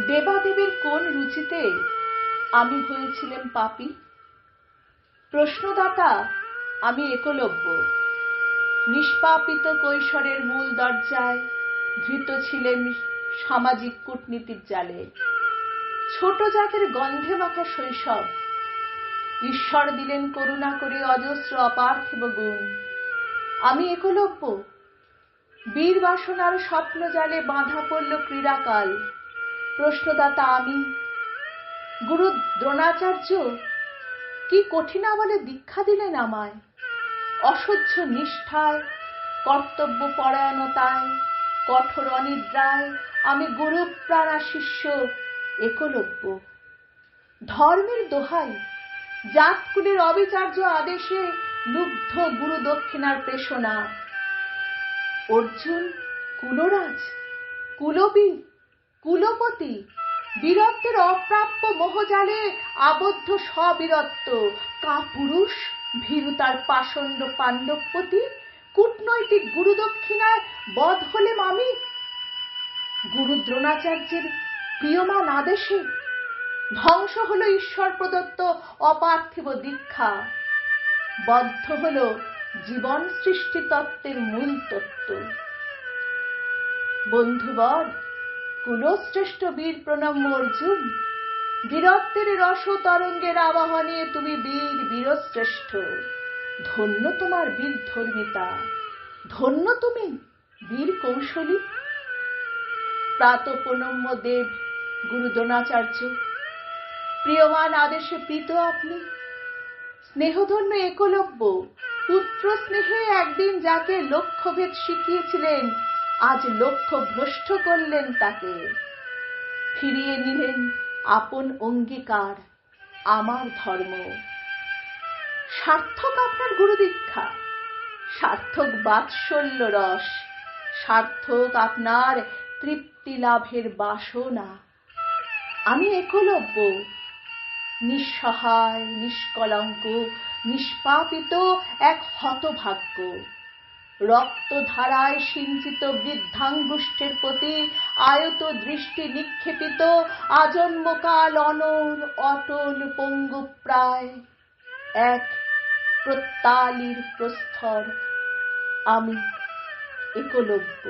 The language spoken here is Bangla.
দেবাদেবের কোন রুচিতে আমি হয়েছিলাম পাপী? প্রশ্নদাতা, আমি একলব্য। নিষ্পাপিত কৈশোরের মূল দরজায় ধৃত ছিলেন সামাজিক কূটনীতির জালে। ছোট জাতের গন্ধে মাখা শৈশব, ঈশ্বর দিলেন করুণা করে অজস্র অপার্থিব গুণ। আমি একলব্য, বীর বাসনার স্বপ্ন জালে বাঁধা পড়ল ক্রীড়াকাল। প্রশ্নদাতা আমি। গুরু দ্রোণাচার্য, কি কঠিনা বলে দীক্ষা দিলেন আমায়? অসহ্য নিষ্ঠায়, কর্তব্য পরায়ণতায়, কঠোর অনিদ্রায় আমি গুরু প্রাণা শিষ্য, একলব্য। ধর্মের দোহাই, জাতকুলের অবিচার্য আদেশে লুব্ধ গুরু দক্ষিণার প্রেষণা। অর্জুন, কুলরাজ কুলবীর কুলপতি, বীরত্বের অপ্রাপ্য মোহজালে আবদ্ধ স্ববীরত্ব কাপুরুষ ভীরুতার পাষণ্ড পাণ্ডবপতি, কূটনৈতিক গুরুদক্ষিণায় বধ হলেম আমি। গুরু দ্রোণাচার্যের প্রিয়মান আদেশে ধ্বংস হল ঈশ্বর প্রদত্ত অপার্থিব দীক্ষা। বদ্ধ হল জীবন সৃষ্টি তত্ত্বের মূল তত্ত্ব বন্ধুবর কুলশ্রেষ্ঠ বীর প্রণম্য অর্জুন। বীরত্বের রস তরঙ্গের আবাহনে তুমি বীর বীরশ্রেষ্ঠ। ধন্য তোমার বীর ধর্মিতা। ধন্য তুমি বীর কৌশলী। প্রাতপনম্য দেব গুরু দ্রোণাচার্য প্রিয়মান আদেশে প্রীত আপনি। স্নেহধন্য একলব্য পুত্র স্নেহে একদিন যাকে লক্ষ্যভেদ শিখিয়েছিলেন আজ লক্ষ্য ভ্রষ্ট করলেন তাকে। ফিরিয়ে নিলেন আপন অঙ্গীকার, আমার ধর্ম। সার্থক আপনার গুরু দীক্ষা, সার্থক বাৎসল্য রস, সার্থক আপনার তৃপ্তি লাভের বাসনা। আমি একলব্য, নিঃসহায়, নিষ্কলঙ্ক, নিষ্পাপিত এক হতভাগ্য। রক্তধারায় সিঞ্চিত বৃদ্ধাঙ্গুষ্ঠের প্রতি আয়ত দৃষ্টি নিক্ষেপিত আজন্মকাল অনর অটল পঙ্গুপ্রায় এক প্রত্যালির প্রস্থর আমি একলব্য।